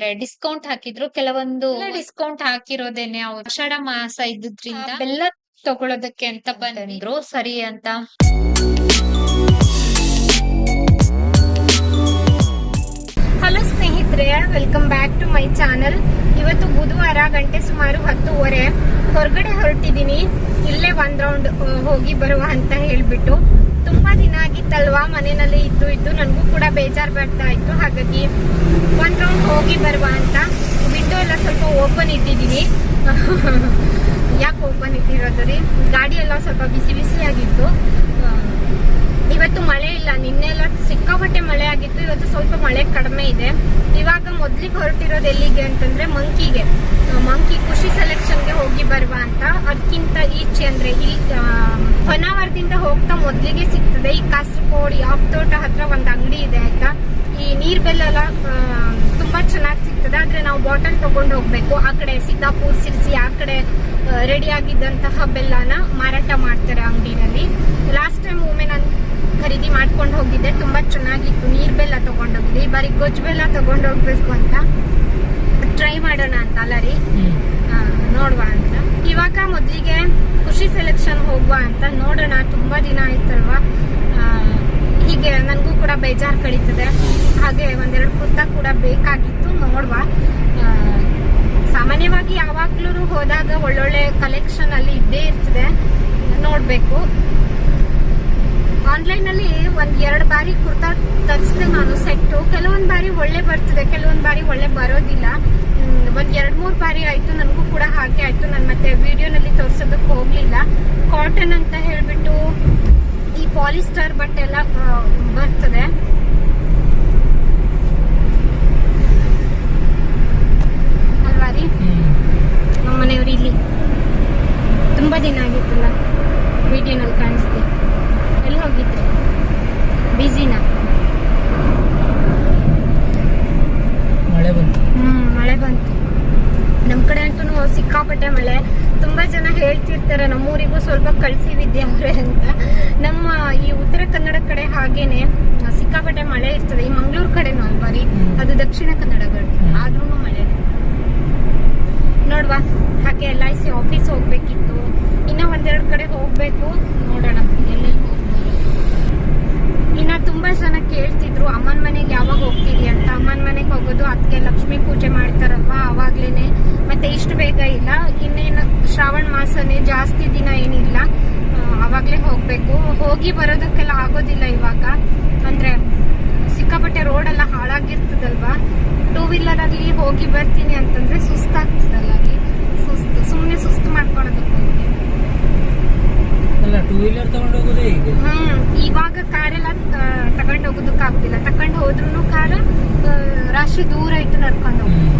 ಅಂದ್ರೆ ಡಿಸ್ಕೌಂಟ್ ಹಾಕಿದ್ರು. ಕೆಲವೊಂದು ಡಿಸ್ಕೌಂಟ್ ಹಾಕಿರೋದೇನೆ ಅವ್ರು ಆಷಾಢ ಮಾಸ ಇದ್ದಿದ್ರಿಂದ ಬೆಲ್ಲ ತಗೊಳೋದಕ್ಕೆ ಅಂತ ಬಂದ್ರು. ಸರಿ ಅಂತ. ಹಲೋ ಸ್ನೇಹಿತರೆ welcome back to my channel ಇವತ್ತು ಬುಧವಾರ ಗಂಟೆ ಸುಮಾರು ಹತ್ತುವರೆ. ಹೊರಗಡೆ ಹೊರಟಿದ್ದೀನಿ. ಇಲ್ಲೇ ಒಂದ್ ರೌಂಡ್ ಹೋಗಿ ಬರುವ ಅಂತ ಹೇಳ್ಬಿಟ್ಟು. ಆಗಿತ್ತಲ್ವಾ ಮನೆಯಲ್ಲಿ ಇದ್ದು ಇದ್ದು ನನಗೂ ಕೂಡ ಬೇಜಾರು ಬರ್ತಾ ಇತ್ತು. ಹಾಗಾಗಿ ಒಂದು ರೌಂಡ್ ಹೋಗಿ ಬರುವ ಅಂತ. ವಿಂಡೋ ಎಲ್ಲ ಸ್ವಲ್ಪ ಓಪನ್ ಇಟ್ಟಿದ್ದೀನಿ ಯಾಕೆ ಓಪನ್ ಇಟ್ಟಿರೋದು ರೀ? ಗಾಡಿ ಎಲ್ಲ ಸ್ವಲ್ಪ ಬಿಸಿ ಬಿಸಿ ಆಗಿತ್ತು ಆ, ಇವತ್ತು ಮಳೆ ಇಲ್ಲ ನಿನ್ನೆಲ್ಲ ಸಿಕ್ಕಾಪಟ್ಟೆ ಮಳೆ ಆಗಿತ್ತು, ಇವತ್ತು ಸ್ವಲ್ಪ ಮಳೆ ಕಡಿಮೆ ಇದೆ. ಇವಾಗ ಮೊದ್ಲಿಗೆ ಹೊರಟಿರೋದು ಎಲ್ಲಿಗೆ ಅಂತಂದ್ರೆ ಮಂಕಿಗೆ. ಮಂಕಿ ಖುಷಿ ಸೆಲೆಕ್ಷನ್ಗೆ ಹೋಗಿ ಬರುವ ಅಂತ. ಅದಕ್ಕಿಂತ ಈಚೆ ಅಂದ್ರೆ ಇಲ್ಲಿ ಹೊನಾವರದಿಂದ ಹೋಗ್ತಾ ಮೊದ್ಲಿಗೆ ಸಿಗ್ತದೆ. ಈ ಕಾಸರಗೋಡು ತೋಟ ಹತ್ರ ಒಂದು ಅಂಗಡಿ ಇದೆ ಆಯ್ತಾ? ಈ ನೀರ್ ಬೆಲ್ಲ ತುಂಬಾ ಚೆನ್ನಾಗಿ ಸಿಗ್ತದೆ. ಆದ್ರೆ ನಾವು ಬಾಟಲ್ ತಗೊಂಡು ಹೋಗ್ಬೇಕು. ಆ ಕಡೆ ಸಿದ್ದಾಪುರ್, ಸಿರ್ಸಿ, ಆ ಕಡೆ ರೆಡಿ ಆಗಿದ್ದಂತಹ ಬೆಲ್ಲನ ಮಾರಾಟ ಮಾಡ್ತಾರೆ ಅಂಗಡಿನಲ್ಲಿ. ಲಾಸ್ಟ್ ಟೈಮ್ ಒಮ್ಮೆ ನಾನು ಖರೀದಿ ಮಾಡ್ಕೊಂಡು ಹೋಗಿದ್ದೆ. ತುಂಬಾ ಚೆನ್ನಾಗಿತ್ತು. ನೀರ್ ಬೆಲ್ಲ ತಗೊಂಡೋಗಿದ್ದೆ ಈ ಬಾರಿ ಗೊಜ್ಜು ಬೆಲ್ಲ ತಗೊಂಡೋಗ್ಬೇಕು ಅಂತ. ಟ್ರೈ ಮಾಡೋಣ ಅಂತ ಅಲ್ಲ ರೀ? ನೋಡುವ ಅಂತ. ಇವಾಗ ಮೊದಲಿಗೆ ಖುಷಿ ಸೆಲೆಕ್ಷನ್ ಹೋಗುವ ಅಂತ ನೋಡೋಣ. ತುಂಬಾ ದಿನ ಆಯ್ತಲ್ವಾ? ಹೀಗೆ ನನಗೂ ಕೂಡ ಬೇಜಾರು ಕಳೀತದೆ. ಹಾಗೆ ಒಂದೆರಡು ಕುರ್ತಾ ಕೂಡ ಬೇಕಾಗಿತ್ತು. ನೋಡುವ. ಸಾಮಾನ್ಯವಾಗಿ ಯಾವಾಗ್ಲೂ ಹೋದಾಗ ಒಳ್ಳೊಳ್ಳೆ ಕಲೆಕ್ಷನ್ ಅಲ್ಲಿ ಇದ್ದೇ ಇರ್ತದೆ. ನೋಡ್ಬೇಕು. ಆನ್ಲೈನ್ ಅಲ್ಲಿ ಒಂದ್ ಎರಡು ಬಾರಿ ಕುರ್ತಾ ತರಿಸಿದೆ ನಾನು ಸೆಟ್ಟು ಕೆಲವೊಂದ್ ಬಾರಿ ಒಳ್ಳೆ ಬರ್ತದೆ ಕೆಲವೊಂದ್ ಬಾರಿ ಒಳ್ಳೆ ಬರೋದಿಲ್ಲ. ಒಂದ್ ಎರಡ್ ಮೂರ್ ಬಾರಿ ಆಯ್ತು ನನಗೂ ಕೂಡ ಹಾಗೆ ಆಯ್ತು. ನಾನು ಮತ್ತೆ ವಿಡಿಯೋನಲ್ಲಿ ತೋರ್ಸೋದಕ್ಕೆ ಹೋಗ್ಲಿಲ್ಲ. ಕಾಟನ್ ಅಂತ ಹೇಳ್ಬಿಟ್ಟು ಈ ಪಾಲಿಸ್ಟರ್ ಬಟ್ಟೆ ಎಲ್ಲ ಬರ್ತದೆ. ಅಲ್ವಾ ರೀ? ನಮ್ಮ ಇಲ್ಲಿ. ತುಂಬಾ ದಿನ ಆಗಿತ್ತಲ್ಲ ವಿಡಿಯೋನಲ್ಲಿ ಕಾಣಿಸ್ದೆ. ಎಲ್ಲಿ ಹೋಗಿದ್ರಿ ಬಿಸಿನಾ ಮಳೆ ಬಂತು. ಹ್ಮ್ ಮಳೆ ಬಂತು. ನಮ್ಮ ಕಡೆ ಅಂತೂ ಸಿಕ್ಕಾಪಟ್ಟೆ ಮಳೆ. ತುಂಬಾ ಜನ ಹೇಳ್ತಿರ್ತಾರೆ ನಮ್ಮೂರಿಗೂ ಸ್ವಲ್ಪ ಕಳ್ಸಿ ವಿದ್ಯೆ ಅವ್ರೆ ಅಂತ. ನಮ್ಮ ಈ ಉತ್ತರ ಕನ್ನಡ ಕಡೆ ಹಾಗೇನೆ ಸಿಕ್ಕಾಪಟ್ಟೆ ಮಳೆ ಇರ್ತದೆ. ಈ ಮಂಗಳೂರು ಕಡೆನೂ ಅಲ್ವಾ ರೀ ಅದು ದಕ್ಷಿಣ ಕನ್ನಡ. ಆದ್ರೂ ಮಳೆ. ನೋಡ್ವಾ ಹಾಗೆ ಎಲ್ ಐ ಸಿ ಆಫೀಸ್ ಹೋಗ್ಬೇಕಿತ್ತು. ಇನ್ನ ಒಂದೆರಡು ಕಡೆ ಹೋಗ್ಬೇಕು. ನೋಡೋಣ ಎಲ್ಲೆಲ್ಲಿ ತುಂಬಾ ಜನ ಕೇಳ್ತಿದ್ರು, ಅಮ್ಮನ ಮನೆಗೆ ಯಾವಾಗ ಹೋಗ್ತೀರಿ ಅಂತ. ಅಮ್ಮನ ಮನೆಗೆ ಹೋಗೋದು ಅದಕ್ಕೆ ಲಕ್ಷ್ಮಿ ಪೂಜೆ ಮಾಡ್ತಾರಲ್ವಾ ಅವಾಗ್ಲೇನೆ. ಮತ್ತೆ ಇಷ್ಟು ಬೇಗ ಇಲ್ಲ. ಇನ್ನೇನು ಶ್ರಾವಣ ಮಾಸನೇ ಜಾಸ್ತಿ ದಿನ ಏನಿಲ್ಲ. ಅವಾಗ್ಲೇ ಹೋಗ್ಬೇಕು. ಹೋಗಿ ಬರೋದಕ್ಕೆಲ್ಲ ಆಗೋದಿಲ್ಲ ಇವಾಗ. ಅಂದ್ರೆ ಸಿಕ್ಕಾಪಟ್ಟೆ ರೋಡ್ ಎಲ್ಲ ಹಾಳಾಗಿರ್ತದಲ್ವಾ. ಟೂ ವೀಲರ್ ಅಲ್ಲಿ ಹೋಗಿ ಬರ್ತೀನಿ ಅಂತಂದ್ರೆ ಸುಸ್ತಾಗ್ತದಲ್ಲ ಅಲ್ಲಿ ಸುಸ್ತು ಸುಮ್ಮನೆ ಸುಸ್ತು ಮಾಡ್ಕೊಳೋದಕ್ಕೆ ಹೋಗಿ ಅಲ್ಲ ಟೂ ವೀಲರ್ ತಗೊಂಡು ಹೋಗೋದೇ ಈಗ ಹ್ಮ್ ಇವಾಗ ಕಾರೆಲ್ಲ ತಗೊಂಡ್ ಹೋಗೋದಕ್ ಆಗುದಿಲ್ಲ ತಕೊಂಡ್ ಹೋದ್ರು ಕಾರ ರಾಶಿ ದೂರ ಇಟ್ಟು ನಡ್ಕೊಂಡು ಹೋಗ್ಬೇಕು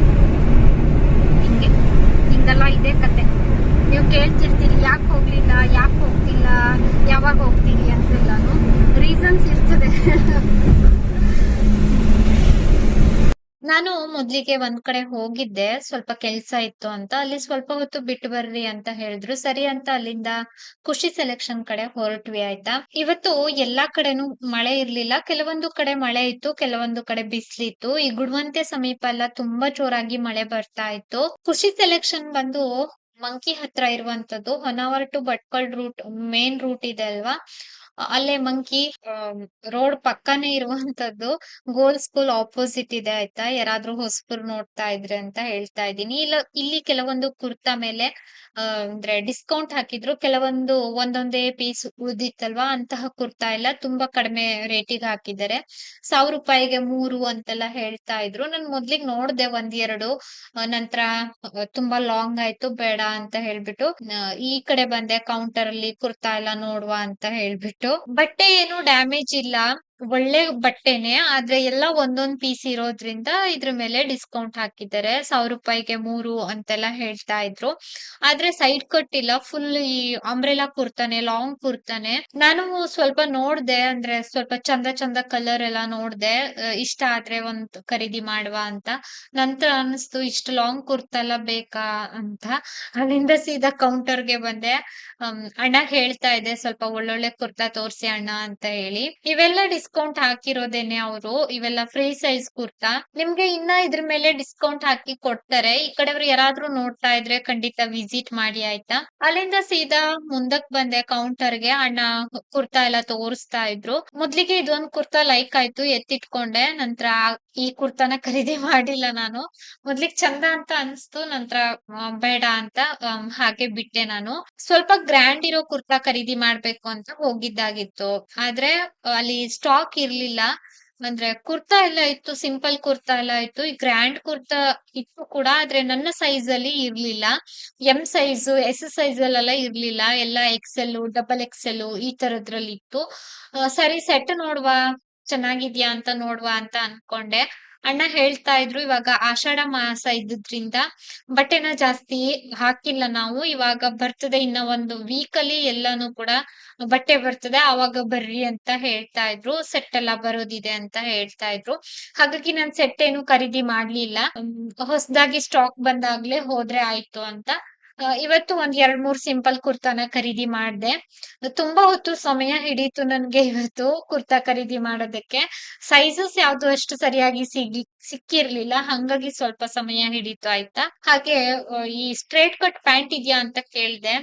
ಹಿಂಗೆ ಹಿಂಗೆಲ್ಲ ಇದೆ ಕತೆ ನೀವು ಕೇಳ್ತಿರ್ತೀರಿ ಯಾಕೆ ಹೋಗ್ಲಿಲ್ಲ ಯಾಕೆ ಹೋಗ್ತಿಲ್ಲ ಯಾವಾಗ ಹೋಗ್ತೀರಿ ಅಂತೆಲ್ಲಾನು ರೀಸನ್ಸ್ ಇರ್ತದೆ ನಾನು ಮೊದ್ಲಿಗೆ ಒಂದ್ ಕಡೆ ಹೋಗಿದ್ದೆ, ಸ್ವಲ್ಪ ಕೆಲ್ಸ ಇತ್ತು ಅಂತ. ಅಲ್ಲಿ ಸ್ವಲ್ಪ ಹೊತ್ತು ಬಿಟ್ಟು ಬರ್ರಿ ಅಂತ ಹೇಳಿದ್ರು. ಸರಿ ಅಂತ ಅಲ್ಲಿಂದ ಖುಷಿ ಸೆಲೆಕ್ಷನ್ ಕಡೆ ಹೊರಟ್ವಿ ಆಯ್ತಾ. ಇವತ್ತು ಎಲ್ಲಾ ಕಡೆನು ಮಳೆ ಇರ್ಲಿಲ್ಲ. ಕೆಲವೊಂದು ಕಡೆ ಮಳೆ ಇತ್ತು, ಕೆಲವೊಂದು ಕಡೆ ಬಿಸ್ಲಿತ್ತು. ಈ ಗುಡ್ವಂತೆ ಸಮೀಪ ಎಲ್ಲ ತುಂಬಾ ಜೋರಾಗಿ ಮಳೆ ಬರ್ತಾ ಇತ್ತು. ಖುಷಿ ಸೆಲೆಕ್ಷನ್ ಬಂದು ಮಂಕಿ ಹತ್ರ ಇರುವಂತದ್ದು. Honnavar to Bhatkal route main route ಇದೆ ಅಲ್ವಾ? ಅಲ್ಲೇ ಮಂಕಿ ರೋಡ್ ಪಕ್ಕಾನೇ ಇರುವಂತದ್ದು ಗೋಲ್ ಸ್ಕೂಲ್ ಆಪೋಸಿಟ್ ಇದೆ ಆಯ್ತಾ? ಯಾರಾದ್ರೂ ಹೊಸಬ್ರು ನೋಡ್ತಾ ಇದ್ರೆ ಅಂತ ಹೇಳ್ತಾ ಇದ್ದೀನಿ. ಇಲ್ಲ, ಇಲ್ಲಿ ಕೆಲವೊಂದು ಕುರ್ತಾ ಮೇಲೆ ಅಂದ್ರೆ ಡಿಸ್ಕೌಂಟ್ ಹಾಕಿದ್ರು ಕೆಲವೊಂದು ಒಂದೊಂದೇ ಪೀಸ್ ಉಳಿದಿತ್ತಲ್ವಾ ಅಂತಹ ಕುರ್ತಾ ಎಲ್ಲ ತುಂಬಾ ಕಡಿಮೆ ರೇಟಿಗೆ ಹಾಕಿದ್ದಾರೆ. ಸಾವಿರ ರೂಪಾಯಿಗೆ ಮೂರು ಅಂತೆಲ್ಲ ಹೇಳ್ತಾ ಇದ್ರು. ನಾನ್ ಮೊದ್ಲಿಗೆ ನೋಡ್ದೆ ಒಂದ್ ಎರಡು ನಂತರ ತುಂಬಾ ಲಾಂಗ್ ಆಯ್ತು, ಬೇಡ ಅಂತ ಹೇಳ್ಬಿಟ್ಟು ಈ ಕಡೆ ಬಂದೆ ಕೌಂಟರ್ ಅಲ್ಲಿ ಕುರ್ತಾ ಎಲ್ಲ ನೋಡುವ ಅಂತ ಹೇಳ್ಬಿಟ್ಟು ಬಟ್ಟೆ ಏನು ಡ್ಯಾಮೇಜ್ ಇಲ್ಲ ಒಳ್ಳೆ ಬಟ್ಟೆನೆ, ಆದ್ರೆ ಎಲ್ಲ ಒಂದೊಂದ್ ಪೀಸ್ ಇರೋದ್ರಿಂದ ಇದ್ರ ಮೇಲೆ ಡಿಸ್ಕೌಂಟ್ ಹಾಕಿದ್ದಾರೆ. ಸಾವಿರ ರೂಪಾಯಿಗೆ ಮೂರು ಅಂತೆಲ್ಲ ಹೇಳ್ತಾ ಇದ್ರು. ಆದ್ರೆ ಸೈಡ್ ಕಟ್ ಇಲ್ಲ ಫುಲ್ ಈ ಅಂಬ್ರೆಲಾ ಕುರ್ತಾನೆ ಲಾಂಗ್ ಕುರ್ತಾನೆ. ನಾನು ಸ್ವಲ್ಪ ನೋಡ್ದೆ, ಅಂದ್ರೆ ಸ್ವಲ್ಪ ಚಂದ ಚಂದ ಕಲರ್ ಎಲ್ಲ ನೋಡ್ದೆ. ಇಷ್ಟ ಆದ್ರೆ ಒಂದ್ ಖರೀದಿ ಮಾಡುವ ಅಂತ. ನಂತರ ಅನಿಸ್ತು, ಇಷ್ಟು ಲಾಂಗ್ ಕುರ್ತಾ ಎಲ್ಲ ಬೇಕಾ ಅಂತ. ಅಲ್ಲಿಂದ ಸೀದಾ ಕೌಂಟರ್ಗೆ ಬಂದೆ. ಅಣ್ಣ ಹೇಳ್ತಾ ಇದೆ ಸ್ವಲ್ಪ ಒಳ್ಳೊಳ್ಳೆ ಕುರ್ತಾ ತೋರ್ಸಿ ಅಣ್ಣ ಅಂತ ಹೇಳಿ. ಇವೆಲ್ಲ ಡಿಸ್ಕೌಂಟ್ ಡಿಸ್ಕೌಂಟ್ ಹಾಕಿರೋದೇನೆ ಅವರು? ಇವೆಲ್ಲ ಫ್ರೀ ಸೈಜ್ ಕುರ್ತಾ? ನಿಮ್ಗೆ ಇನ್ನ ಇದ್ರ ಮೇಲೆ ಡಿಸ್ಕೌಂಟ್ ಹಾಕಿ ಕೊಡ್ತಾರೆ. ಈ ಕಡೆಯವ್ರು ಯಾರಾದ್ರೂ ನೋಡ್ತಾ ಇದ್ರೆ ಖಂಡಿತ ವಿಸಿಟ್ ಮಾಡಿ, ಆಯ್ತಾ? ಅಲ್ಲಿಂದ ಸೀದಾ ಮುಂದಕ್ ಬಂದೆ ಕೌಂಟರ್ಗೆ. ಅಣ್ಣ ಕುರ್ತಾ ಎಲ್ಲ ತೋರಿಸ್ತಾ ಇದ್ರು. ಮೊದ್ಲಿಗೆ ಇದೊಂದ್ ಕುರ್ತಾ ಲೈಕ್ ಆಯ್ತು, ಎತ್ತಿಟ್ಕೊಂಡೆ. ನಂತರ ಈ ಕುರ್ತಾನ ಖರೀದಿ ಮಾಡಿಲ್ಲ ನಾನು. ಮೊದ್ಲಿಗೆ ಚಂದ ಅಂತ ಅನ್ಸ್ತು. ನಂತರ ಬೇಡ ಅಂತ ಹಾಗೆ ಬಿಟ್ಟೆ ನಾನು. ಸ್ವಲ್ಪ ಗ್ರ್ಯಾಂಡ್ ಇರೋ ಕುರ್ತಾ ಖರೀದಿ ಮಾಡ್ಬೇಕು ಅಂತ ಹೋಗಿದ್ದಾಗಿತ್ತು. ಆದ್ರೆ ಅಲ್ಲಿ ಸ್ಟಾಕ್ ಇರ್ಲಿಲ್ಲ. ಅಂದ್ರೆ ಕುರ್ತಾ ಎಲ್ಲ ಇತ್ತು ಸಿಂಪಲ್ ಕುರ್ತಾ ಎಲ್ಲ ಇತ್ತು. ಈ ಗ್ರ್ಯಾಂಡ್ ಕುರ್ತಾ ಇತ್ತು ಕೂಡ, ಆದ್ರೆ ನನ್ನ ಸೈಜ್ ಅಲ್ಲಿ ಇರ್ಲಿಲ್ಲ. ಎಂ ಸೈಜ್ ಎಸ್ ಸೈಜ್ ಅಲ್ಲೆಲ್ಲ ಇರ್ಲಿಲ್ಲ. ಎಲ್ಲ ಎಕ್ಸೆಲ್ ಡಬಲ್ ಎಕ್ಸೆಲ್ ಈ ತರದ್ರಲ್ಲಿ ಇತ್ತು. ಸರಿ ಸೆಟ್ ನೋಡ್ವಾ. ಚೆನ್ನಾಗಿದ್ಯಾ ಅಂತ ನೋಡ್ವಾ ಅಂತ ಅನ್ಕೊಂಡೆ. ಅಣ್ಣ ಹೇಳ್ತಾ ಇದ್ರು, ಇವಾಗ ಆಷಾಢ ಮಾಸ ಇದ್ದಿದ್ರಿಂದ ಬಟ್ಟೆನ ಜಾಸ್ತಿ ಹಾಕಿಲ್ಲ ನಾವು. ಇವಾಗ ಬರ್ತದೆ ಇನ್ನ ಒಂದು ವೀಕ್ ಅಲ್ಲಿ ಎಲ್ಲಾನು ಕೂಡ ಬಟ್ಟೆ ಬರ್ತದೆ ಅವಾಗ ಬರ್ರಿ ಅಂತ ಹೇಳ್ತಾ ಇದ್ರು. ಸೆಟ್ ಎಲ್ಲ ಬರೋದಿದೆ ಅಂತ ಹೇಳ್ತಾ ಇದ್ರು. ಹಾಗಾಗಿ ನಾನ್ ಸೆಟ್ ಏನು ಖರೀದಿ ಮಾಡ್ಲಿಲ್ಲ. ಹೊಸದಾಗಿ ಸ್ಟಾಕ್ ಬಂದಾಗ್ಲೇ ಹೋದ್ರೆ ಆಯ್ತು ಅಂತ ಇವತ್ತು ಒಂದ್ ಎರಡ್ ಮೂರ್ ಸಿಂಪಲ್ ಕುರ್ತಾನ ಖರೀದಿ ಮಾಡ್ದೆ. ತುಂಬಾ ಹೊತ್ತು ಸಮಯ ಹಿಡೀತು ನನ್ಗೆ ಇವತ್ತು ಕುರ್ತಾ ಖರೀದಿ ಮಾಡೋದಕ್ಕೆ. ಸೈಜಸ್ ಯಾವ್ದು ಅಷ್ಟು ಸರಿಯಾಗಿ ಸಿಗಿ, ಸಿಕ್ಕಿರ್ಲಿಲ್ಲ. ಹಂಗಾಗಿ ಸ್ವಲ್ಪ ಸಮಯ ಹಿಡೀತು ಆಯ್ತಾ. ಹಾಗೆ ಈ ಸ್ಟ್ರೇಟ್ ಕಟ್ ಪ್ಯಾಂಟ್ ಇದೆಯಾ ಅಂತ ಕೇಳ್ದೆ.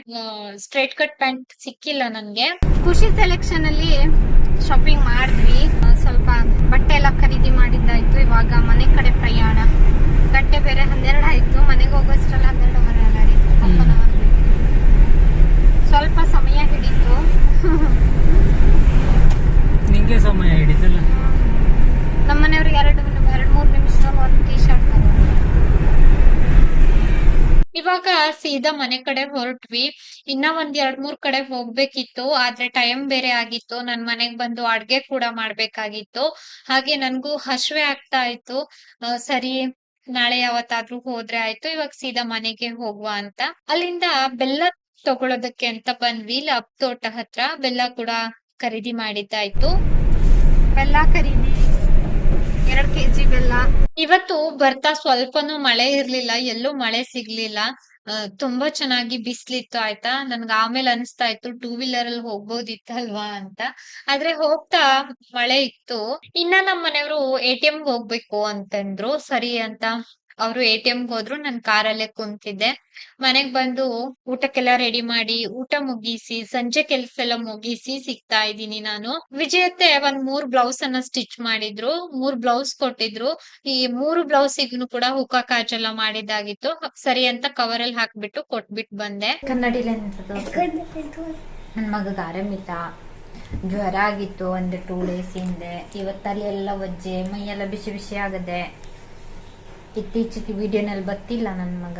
ಸ್ಟ್ರೇಟ್ ಕಟ್ ಪ್ಯಾಂಟ್ ಸಿಕ್ಕಿಲ್ಲ ನನ್ಗೆ. ಖುಷಿ ಸೆಲೆಕ್ಷನ್ ಅಲ್ಲಿ ಶಾಪಿಂಗ್ ಮಾಡಿದ್ವಿ. ಸ್ವಲ್ಪ ಬಟ್ಟೆ ಎಲ್ಲ ಖರೀದಿ ಮಾಡಿದ್ದಾಯ್ತು. ಇವಾಗ ಮನೆ ಕಡೆ ಪ್ರಯಾಣ. ಗಂಟೆ ಬೇರೆ ಹನ್ನೆರಡು ಆಯ್ತು. ಮನೆಗೆ ಹೋಗೋಷ್ಟ್ರಲ್ಲ ಹನ್ನೆರಡುವರೆ ಅಲ್ಲ ರೀ half an hour ಬೇಕು. ಸ್ವಲ್ಪ ಸಮಯ ಹಿಡಿತು ನಿಂಗೆ ಸಮಯ ಹಿಡಿತಲ್ಲ ನಮ್ಮ ಮನೆಯವ್ರಿಗೆ ಎರಡು ಎರಡು ಮೂರು ನಿಮಿಷದಲ್ಲಿ ಒಂದು ಟೀ ಶರ್ಟ್ ಇವಾಗ ಸೀದಾ ಮನೆ ಕಡೆ ಹೊರಟ್ವಿ. ಇನ್ನ ಒಂದ್ ಎರಡ್ ಮೂರ್ ಕಡೆ ಹೋಗ್ಬೇಕಿತ್ತು ಆದ್ರೆ ಟೈಮ್ ಬೇರೆ ಆಗಿತ್ತು. ನನ್ ಮನೆಗ್ ಬಂದು ಅಡ್ಗೆ ಕೂಡ ಮಾಡ್ಬೇಕಾಗಿತ್ತು. ಹಾಗೆ ನನ್ಗೂ ಹಶ್ವೆ ಆಗ್ತಾ ಇತ್ತು. ಸರಿ ನಾಳೆ ಯಾವತ್ತಾದ್ರೂ ಹೋದ್ರೆ ಆಯ್ತು ಇವಾಗ ಸೀದಾ ಮನೆಗೆ ಹೋಗುವ ಅಂತ. ಅಲ್ಲಿಂದ ಬೆಲ್ಲ ತಗೊಳೋದಕ್ಕೆ ಅಂತ ಬಂದ್ವಿ ಲಬ್ ತೋಟ ಹತ್ರ. ಬೆಲ್ಲ ಕೂಡ ಖರೀದಿ ಮಾಡಿದ್ದಾಯ್ತು ಬೆಲ್ಲ ಖರೀದಿ ಎರಡ್ ಕೆಜಿ ಬೆಲ್ಲ. ಇವತ್ತು ಬರ್ತಾ ಸ್ವಲ್ಪನೂ ಮಳೆ ಇರ್ಲಿಲ್ಲ ಎಲ್ಲೂ ಮಳೆ ಸಿಗ್ಲಿಲ್ಲ. ತುಂಬಾ ಚೆನ್ನಾಗಿ ಬಿಸ್ಲಿತ್ತು ಆಯ್ತಾ? ನನ್ಗೆ ಆಮೇಲೆ ಅನಿಸ್ತಾ ಇತ್ತು ಟೂ ವೀಲರ್ ಅಲ್ಲಿ ಹೋಗ್ಬೋದಿತ್ತಲ್ವಾ ಅಂತ. ಆದ್ರೆ ಹೋಗ್ತಾ ಮಳೆ ಇತ್ತು. ಇನ್ನ ನಮ್ಮ ಮನೆಯವರು ಎ ಟಿ ಎಂ ಹೋಗ್ಬೇಕು ಅಂತಂದ್ರು. ಸರಿ ಅಂತ. ಅವರು ಎ ಟಿ ಗೆ ಹೋದ್ರು, ನಾನ್ ಕಾರಲ್ಲೇ ಕುಂತಿದ್ದೆ. ಮನೆಗ್ ಬಂದು ಊಟಕ್ಕೆಲ್ಲ ರೆಡಿ ಮಾಡಿ, ಊಟ ಮುಗಿಸಿ, ಸಂಜೆ ಕೆಲ್ಸ ಎಲ್ಲ ಮುಗಿಸಿ ಸಿಗ್ತಾ ಇದ್ದೀನಿ ನಾನು. ವಿಜಯತ್ತೆ ಒಂದ್ ಮೂರ್ ಬ್ಲೌಸ್ ಅನ್ನ ಸ್ಟಿಚ್ ಮಾಡಿದ್ರು, ಮೂರ್ ಬ್ಲೌಸ್ ಕೊಟ್ಟಿದ್ರು. ಈ ಮೂರು ಬ್ಲೌಸಿಗೂ ಕೂಡ ಹುಕ್ಕ ಕಾಜೆಲ್ಲ ಮಾಡಿದಾಗಿತ್ತು ಸರಿ ಅಂತ ಕವರ್ ಅಲ್ಲಿ ಹಾಕ್ಬಿಟ್ಟು ಕೊಟ್ಬಿಟ್ ಬಂದೆ. ಕನ್ನಡಿಲೆ ನನ್ನ ಮಗ ಆರಾಮಿಲ್ಲ. ಜ್ವರ ಆಗಿತ್ತು ಒಂದು ಟೂ ಡೇಸ್ ಹಿಂದೆ. ಇವತ್ತಲ್ಲಿ ಎಲ್ಲ ಒಜ್ಜೆ ಮೈಯೆಲ್ಲ ಬಿಸಿ ಬಿಸಿ ಆಗದೆ. ಇತ್ತೀಚೆಗೆ ವಿಡಿಯೋನಲ್ಲಿ ಬತ್ತಿಲ್ಲ ನನ್ನ ಮಗ.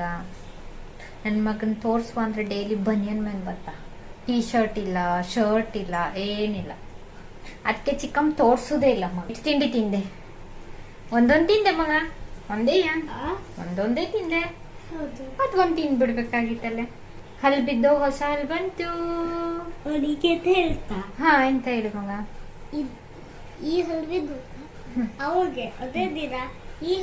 ನನ್ನ ಮಗನ ತೋರಿಸುವ ಅಂದರೆ ಡೈಲಿ ಬನಿಯನ್ ಮೇಲೆ ಬತ್ತ ಟೀ ಶರ್ಟ್ ಇಲ್ಲ ಶರ್ಟ್ ಇಲ್ಲ ಏನಿಲ್ಲ. ಅದಕ್ಕೆ ಚಿಕ್ಕಮ್ಮ ತೋರ್ಸುದೇ ಇಲ್ಲ ಮಗ. ಇಷ್ಟು ತಿಂಡಿ ತಿಂದೆ? ಒಂದೊಂದು ತಿಂದೆ ಮಗ? ಒಂದೇ ಒಂದೊಂದೇ ತಿಂದೆ. ಮತ್ ಒಂದ್ ತಿಂದ್ ಬಿಡ್ಬೇಕಾಗಿತ್ತಲ್ಲ ಹಲ್ ಬಿದ್ದು ಹೊಸ ಹಲ್ ಬಂತು. ಅವನಿಗೆ ಹೇಳ್ತಾ. ಹಾ ಎಂತ ಹೇಳಿ ಮಗ? ಈ ಹಲ್ವಿದ್ದು ಅವಾಗ ಅದೇ ದಿನ ಈ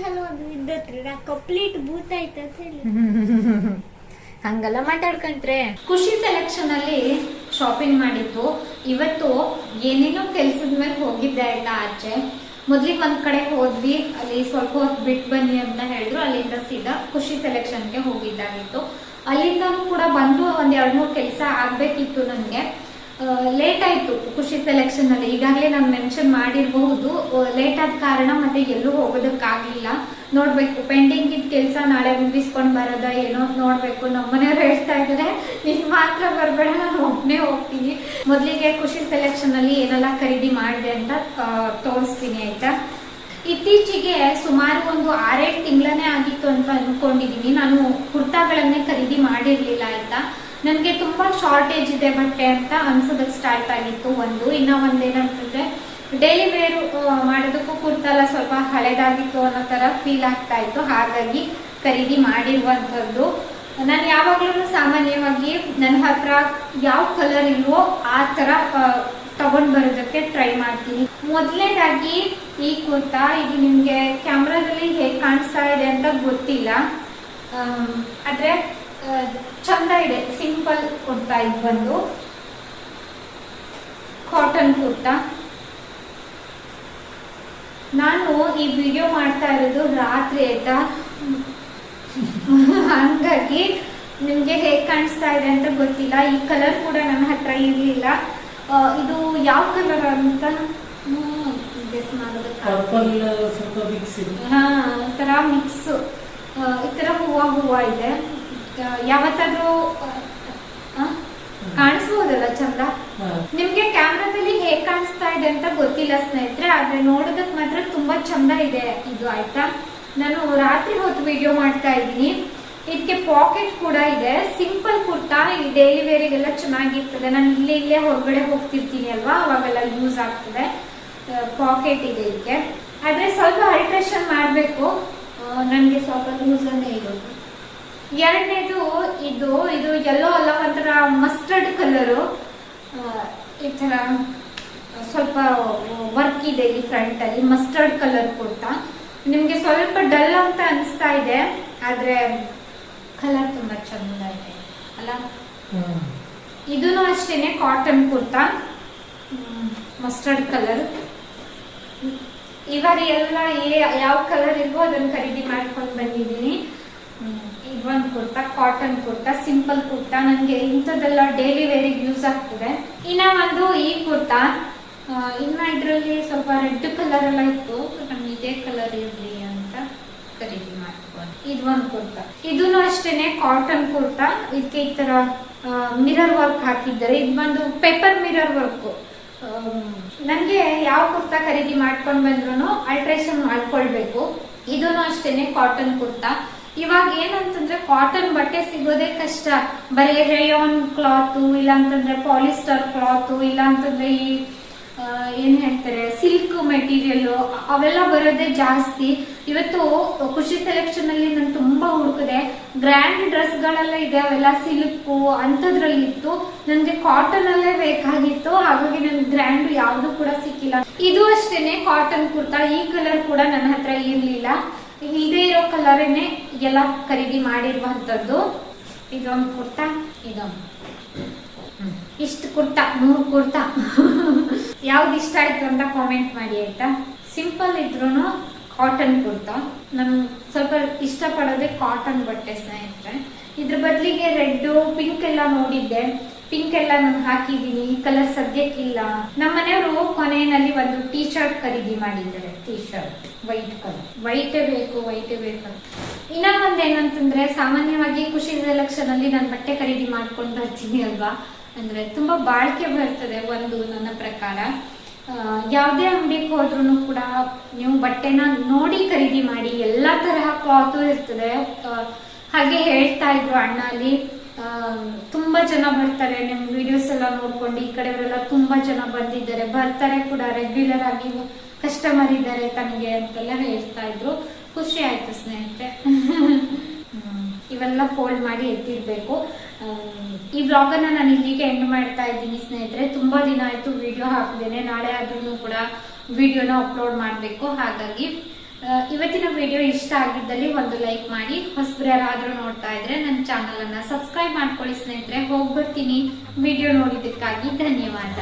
ನಾ ಕಂಪ್ಲೀಟ್ ಬೂತ್ ಆಯ್ತು ಅಂತ ಹೇಳಿ. ಹಂಗಲ್ಲ ಮಾತಾಡ್ಕಂತ್ರೆ. ಖುಷಿ ಸೆಲೆಕ್ಷನ್ ಅಲ್ಲಿ ಶಾಪಿಂಗ್ ಮಾಡಿದ್ದು. ಇವತ್ತು ಏನೇನೋ ಕೆಲ್ಸದ ಮೇಲೆ ಹೋಗಿದ್ದೆ ಆಯ್ತಾ ಆಚೆ. ಮೊದ್ಲಿಗೆ ಒಂದ್ ಕಡೆ ಹೋದ್ವಿ ಅಲ್ಲಿ ಸ್ವಲ್ಪ ಹೊತ್ತು ಬಿಟ್ಟು ಬನ್ನಿ ಅಂತ ಹೇಳಿದ್ರು. ಅಲ್ಲಿಂದ ಸೀದಾ ಖುಷಿ ಸೆಲೆಕ್ಷನ್ಗೆ ಹೋಗಿದ್ದಾಗಿತ್ತು. ಅಲ್ಲಿಂದ ಕೂಡ ಬಂದು ಒಂದ್ ಎರಡ್ ಮೂರ್ ಕೆಲಸ ಆಗ್ಬೇಕಿತ್ತು ನನ್ಗೆ. ಲೇಟ್ ಆಯ್ತು ಖುಷಿ ಸೆಲೆಕ್ಷನ್ ಅಲ್ಲಿ. ಈಗಾಗಲೇ ನಾನು ಮೆನ್ಷನ್ ಮಾಡಿರಬಹುದು. ಲೇಟ್ ಆದ ಕಾರಣ ಮತ್ತೆ ಎಲ್ಲೂ ಹೋಗೋದಕ್ಕಾಗಲಿಲ್ಲ. ನೋಡ್ಬೇಕು ಪೆಂಡಿಂಗ್ ಇದ್ ಕೆಲಸ ನಾಳೆ ಮುಗಿಸ್ಕೊಂಡು ಬರೋದ ಏನೋ ನೋಡ್ಬೇಕು. ನಮ್ಮನೆಯವ್ರು ಹೇಳ್ತಾ ಇದಾರೆ ನೀನ್ ಮಾತ್ರ ಬರ್ಬೇಡ, ನಾನು ಒಬ್ನೇ ಹೋಗ್ತೀನಿ. ಮೊದಲಿಗೆ ಖುಷಿ ಸೆಲೆಕ್ಷನ್ ಅಲ್ಲಿ ಏನೆಲ್ಲ ಖರೀದಿ ಮಾಡಿದೆ ಅಂತ ತೋರಿಸ್ತೀನಿ, ಆಯ್ತಾ? ಇತ್ತೀಚೆಗೆ ಸುಮಾರು ಒಂದು ಆರೇಳು ತಿಂಗಳೇ ಆಗಿತ್ತು ಅಂತ ಅನ್ಕೊಂಡಿದೀನಿ. ನಾನು ಕುರ್ತಾಗಳನ್ನೇ ಖರೀದಿ ಮಾಡಿರ್ಲಿಲ್ಲ, ಆಯ್ತಾ? ನನ್ಗೆ ತುಂಬ ಶಾರ್ಟೇಜ್ ಇದೆ ಬಟ್ಟೆ ಅಂತ ಅನ್ಸೋದಕ್ಕೆ ಸ್ಟಾರ್ಟ್ ಆಗಿತ್ತು ಒಂದು. ಇನ್ನು ಒಂದೇನಂತಂದ್ರೆ ಡೈಲಿ ವೇರ್ ಮಾಡೋದಕ್ಕೂ ಕುರ್ತಾ ಎಲ್ಲ ಸ್ವಲ್ಪ ಹಳೆದಾಗಿತ್ತು ಅನ್ನೋ ಥರ ಫೀಲ್ ಆಗ್ತಾ ಇತ್ತು. ಹಾಗಾಗಿ ಖರೀದಿ ಮಾಡಿರುವಂಥದ್ದು. ನಾನು ಯಾವಾಗಲೂ ಸಾಮಾನ್ಯವಾಗಿ ನನ್ನ ಹತ್ರ ಯಾವ ಕಲರ್ ಇಲ್ವೋ ಆ ಥರ ತಗೊಂಡು ಬರೋದಕ್ಕೆ ಟ್ರೈ ಮಾಡ್ತೀನಿ. ಮೊದಲನೇದಾಗಿ ಈ ಕುರ್ತಾ, ಇದು ನಿಮಗೆ ಕ್ಯಾಮ್ರಾದಲ್ಲಿ ಹೇಗೆ ಕಾಣಿಸ್ತಾ ಇದೆ ಅಂತ ಗೊತ್ತಿಲ್ಲ. ಆದ್ರೆ ಚಂದ ಇದೆ. ಸಿಂಪಲ್ ಕುರ್ತಾ ಇದು ಬಂದು. ಕಾಟನ್ ಕುರ್ತಾ. ನಾನು ಈ ವಿಡಿಯೋ ಮಾಡ್ತಾ ಇರೋದು ರಾತ್ರಿ ಆಯ್ತಾ? ಹಂಗಾಗಿ ನಿಮ್ಗೆ ಹೇಗ್ ಕಾಣಿಸ್ತಾ ಇದೆ ಅಂತ ಗೊತ್ತಿಲ್ಲ. ಈ ಕಲರ್ ಕೂಡ ನನ್ನ ಹತ್ರ ಇರ್ಲಿಲ್ಲ. ಇದು ಯಾವ ಕಲರ್ ಅಂತ? ಹಾ ಒಂಥರ ಮಿಕ್ಸ್ ಈ ತರ ಹೂವ ಹೂವ ಇದೆ. ಯಾವತ್ತಾದ್ರೂ ಆ, ಕಾಣಿಸ್ಬೋದಲ್ಲ ಚಂದ. ನಿಮ್ಗೆ ಕ್ಯಾಮ್ರಾದಲ್ಲಿ ಹೇಗ್ ಕಾಣಿಸ್ತಾ ಇದೆ ಅಂತ ಗೊತ್ತಿಲ್ಲ ಸ್ನೇಹಿತರೆ ಆದ್ರೆ ನೋಡೋದಕ್ ಮಾತ್ರ ತುಂಬಾ ಚಂದ ಇದೆ ಇದು ಆಯ್ತಾ? ನಾನು ರಾತ್ರಿ ಹೊತ್ತು ವಿಡಿಯೋ ಮಾಡ್ತಾ ಇದ್ದೀನಿ. ಇದಕ್ಕೆ ಪಾಕೆಟ್ ಕೂಡ ಇದೆ. ಸಿಂಪಲ್ ಕುರ್ತಾ ಈ ಡೈಲಿ ವೇರಿಗೆಲ್ಲ ಚೆನ್ನಾಗಿರ್ತದೆ. ನಾನು ಇಲ್ಲೇ ಇಲ್ಲೇ ಹೊರಗಡೆ ಹೋಗ್ತಿರ್ತೀನಿ ಅಲ್ವಾ? ಅವಾಗೆಲ್ಲ ಯೂಸ್ ಆಗ್ತದೆ. ಪಾಕೆಟ್ ಇದೆ ಇದಕ್ಕೆ ಆದ್ರೆ ಸ್ವಲ್ಪ ಅಲ್ಟ್ರೇಷನ್ ಮಾಡಬೇಕು. ನನಗೆ ಸ್ವಲ್ಪ ಯೂಸ್ ಅನ್ನೇ ಇರೋದು. ಎರಡನೇದು ಇದು ಇದು ಎಲ್ಲೋ ಅಲ್ಲ ಒಂಥರ ಮಸ್ಟರ್ಡ್ ಕಲರು ಈ ಥರ ಸ್ವಲ್ಪ ವರ್ಕ್ ಇದೆ ಈ ಫ್ರಂಟ್ ಅಲ್ಲಿ ಮಸ್ಟರ್ಡ್ ಕಲರ್ ಕುರ್ತಾ ನಿಮಗೆ ಸ್ವಲ್ಪ ಡಲ್ ಅಂತ ಅನಿಸ್ತಾ ಇದೆ ಆದ್ರೆ ಕಲರ್ ತುಂಬಾ ಚಂದ ಇದೆ ಅಲ್ಲ? ಇದೂ ಅಷ್ಟೇನೆ ಕಾಟನ್ ಕುರ್ತಾ ಮಸ್ಟರ್ಡ್ ಕಲರ್ ಇವಾಗ ಎಲ್ಲ ಏ- ಯಾವ ಕಲರ್ ಇಲ್ವೋ ಅದನ್ನ ಖರೀದಿ ಮಾಡ್ಕೊಂಡು ಬಂದಿದ್ದೀನಿ. ಇದೊಂದು ಕುರ್ತಾ, ಕಾಟನ್ ಕುರ್ತಾ, ಸಿಂಪಲ್ ಕುರ್ತಾ ನನಗೆ ಇಂಥದ್ದೆಲ್ಲ ಡೈಲಿ ವೇರಿಗೆ ಯೂಸ್ ಆಗ್ತದೆ. ಇನ್ನ ಒಂದು ಈ ಕುರ್ತಾ ಇನ್ನ ಇದರಲ್ಲಿ ಸ್ವಲ್ಪ ರೆಡ್ ಕಲರ್ ಎಲ್ಲ ಇತ್ತು ನಮ್ಗೆ ಇದೇ ಕಲರ್ ಇರಲಿ ಅಂತ ಖರೀದಿ ಮಾಡ್ಕೊಂಡು ಒಂದು ಕುರ್ತಾ. ಇದೂ ಅಷ್ಟೇನೆ ಕಾಟನ್ ಕುರ್ತಾ. ಇದಕ್ಕೆ ಈ ತರ ಮಿರರ್ ವರ್ಕ್ ಹಾಕಿದ್ದಾರೆ. ಇದು ಬಂದು ಪೇಪರ್ ಮಿರರ್ ವರ್ಕ್ ನನಗೆ ಯಾವ ಕುರ್ತಾ ಖರೀದಿ ಮಾಡ್ಕೊಂಡು ಬಂದ್ರು ಅಲ್ಟ್ರೇಷನ್ ಮಾಡ್ಕೊಳ್ಬೇಕು. ಇದೂ ಅಷ್ಟೇನೆ ಕಾಟನ್ ಕುರ್ತಾ. ಇವಾಗ ಏನಂತಂದ್ರೆ ಕಾಟನ್ ಬಟ್ಟೆ ಸಿಗೋದೇ ಕಷ್ಟ. ಬರೀ ರೇಯಾನ್ ಕ್ಲಾತ್ ಇಲ್ಲ ಅಂತಂದ್ರೆ ಪಾಲಿಸ್ಟರ್ ಕ್ಲಾತ್ ಇಲ್ಲ ಅಂತಂದ್ರೆ ಈ ಏನ್ ಹೇಳ್ತಾರೆ ಸಿಲ್ಕ್ ಮೆಟೀರಿಯಲ್ ಅವೆಲ್ಲ ಬರೋದೇ ಜಾಸ್ತಿ. ಇವತ್ತು ಖುಷಿ ಸೆಲೆಕ್ಷನ್ ಅಲ್ಲಿ ನಾನು ತುಂಬಾ ಹುಡುಕಿದೆ. ಗ್ರ್ಯಾಂಡ್ ಡ್ರೆಸ್ ಗಳೆಲ್ಲ ಇದೆ, ಅವೆಲ್ಲ ಸಿಲ್ಕ್ ಅಂತದ್ರಲ್ಲಿ ಇತ್ತು ನನ್ಗೆ ಕಾಟನ್ ಅಲ್ಲೇ ಬೇಕಾಗಿತ್ತು, ಹಾಗಾಗಿ ನನ್ಗೆ ಗ್ರ್ಯಾಂಡ್ ಯಾವ್ದು ಕೂಡ ಸಿಕ್ಕಿಲ್ಲ. ಇದು ಅಷ್ಟೇನೆ ಕಾಟನ್ ಕುರ್ತಾ, ಈ ಕಲರ್ ಕೂಡ ನನ್ನ ಹತ್ರ ಇರ್ಲಿಲ್ಲ. ಇದೇ ಇರೋ ಕಲರೇನೆ ಎಲ್ಲ ಖರೀದಿ ಮಾಡಿರುವಂತದ್ದು ಇದೊಂದು ಕುರ್ತಾ, ಇದೊಂದು. ಇಷ್ಟು ಕುರ್ತಾ, ಮೂರು ಕುರ್ತಾ. ಯಾವ್ದು ಇಷ್ಟ ಆಯ್ತು ಅಂತ ಕಾಮೆಂಟ್ ಮಾಡಿ ಆಯ್ತಾ? ಸಿಂಪಲ್ ಇದ್ರು ಕಾಟನ್ ಕುರ್ತಾ. ನಾನು ಸ್ವಲ್ಪ ಇಷ್ಟ ಪಡೋದೇ ಕಾಟನ್ ಬಟ್ಟೆ ಸ್ನೇಹಿತರೆ. ಇದ್ರ ಬದಲಿಗೆ ರೆಡ್ ಪಿಂಕ್ ಎಲ್ಲ ನೋಡಿದ್ದೆ. ಪಿಂಕ್ ಎಲ್ಲ ನಾನು ಹಾಕಿದೀನಿ ಈ ಕಲರ್ ಸದ್ಯಕ್ಕಿಲ್ಲ ನಮ್ಮ ಮನೆಯವರು ಕೊನೆಯಲ್ಲಿ ಒಂದು ಟೀ ಶರ್ಟ್ ಖರೀದಿ ಮಾಡಿದ್ದಾರೆ. ಟೀ ಶರ್ಟ್ ವೈಟ್ ಕಲರ್ ವೈಟೇ ಬೇಕು ವೈಟೇ ಬೇಕು ಇನ್ನೊಂದ್ ಏನಂತಂದ್ರೆ, ಸಾಮಾನ್ಯವಾಗಿ ಖುಷಿ ಸೆಲೆಕ್ಷನ್ ಅಲ್ಲಿ ನಾನು ಬಟ್ಟೆ ಖರೀದಿ ಮಾಡ್ಕೊಂಡು ಬರ್ತೀನಿ ಅಲ್ವಾ? ಅಂದ್ರೆ ತುಂಬಾ ಬಾಳಿಕೆ ಬರ್ತದೆ ಒಂದು ನನ್ನ ಪ್ರಕಾರ. ಯಾವುದೇ ಅಂಗಡಿಗೆ ಹೋದ್ರು ಕೂಡ ನೀವು ಬಟ್ಟೆನ ನೋಡಿ ಖರೀದಿ ಮಾಡಿ, ಎಲ್ಲಾ ತರಹ ಕ್ಲಾತು ಇರ್ತದೆ. ಹಾಗೆ ಹೇಳ್ತಾ ಇದ್ರು ಅಣ್ಣ ಅಲ್ಲಿ ತುಂಬಾ ಜನ ಬರ್ತಾರೆ. ನಿಮ್ ವಿಡಿಯೋಸ್ ಎಲ್ಲ ನೋಡ್ಕೊಂಡು ಈ ಕಡೆಯವರೆಲ್ಲ ತುಂಬಾ ಜನ ಬಂದಿದ್ದಾರೆ. ಬರ್ತಾರೆ ಕೂಡ ರೆಗ್ಯುಲರ್ ಆಗಿ ಕಸ್ಟಮರ್ ಇದ್ದಾರೆ ತನಗೆ ಅಂತೆಲ್ಲ ಹೇಳ್ತಾ ಇದ್ರು. ಖುಷಿ ಆಯ್ತು ಸ್ನೇಹಿತರೆ. ಹ್ಮ್. ಇವೆಲ್ಲ ಫೋಲ್ಡ್ ಮಾಡಿ ಎತ್ತಿರ್ಬೇಕು. ಈ ವ್ಲಾಗ್ ಅನ್ನ ನಾನು ಇಲ್ಲಿಗೆ ಎಂಡ್ ಮಾಡ್ತಾ ಇದ್ದೀನಿ ಸ್ನೇಹಿತರೆ. ತುಂಬಾ ದಿನ ಆಯ್ತು ವಿಡಿಯೋ ಹಾಕಿದ್ದೇನೆ ನಾಳೆ ಆದ್ರೂ ಕೂಡ ವಿಡಿಯೋನ ಅಪ್ಲೋಡ್ ಮಾಡಬೇಕು. ಹಾಗಾಗಿ ಇವತ್ತಿನ ವಿಡಿಯೋ ಇಷ್ಟ ಆಗಿದ್ದಲ್ಲಿ ಒಂದು ಲೈಕ್ ಮಾಡಿ. ಹೊಸಬ್ರು ಯಾರಾದ್ರೂ ನೋಡ್ತಾ ಇದ್ರೆ ನನ್ನ ಚಾನಲ್ ಅನ್ನ ಸಬ್ಸ್ಕ್ರೈಬ್ ಮಾಡ್ಕೊಳ್ಳಿ ಸ್ನೇಹಿತರೆ. ಹೋಗ್ಬರ್ತೀನಿ. ವಿಡಿಯೋ ನೋಡಿದ್ದಕ್ಕಾಗಿ ಧನ್ಯವಾದ.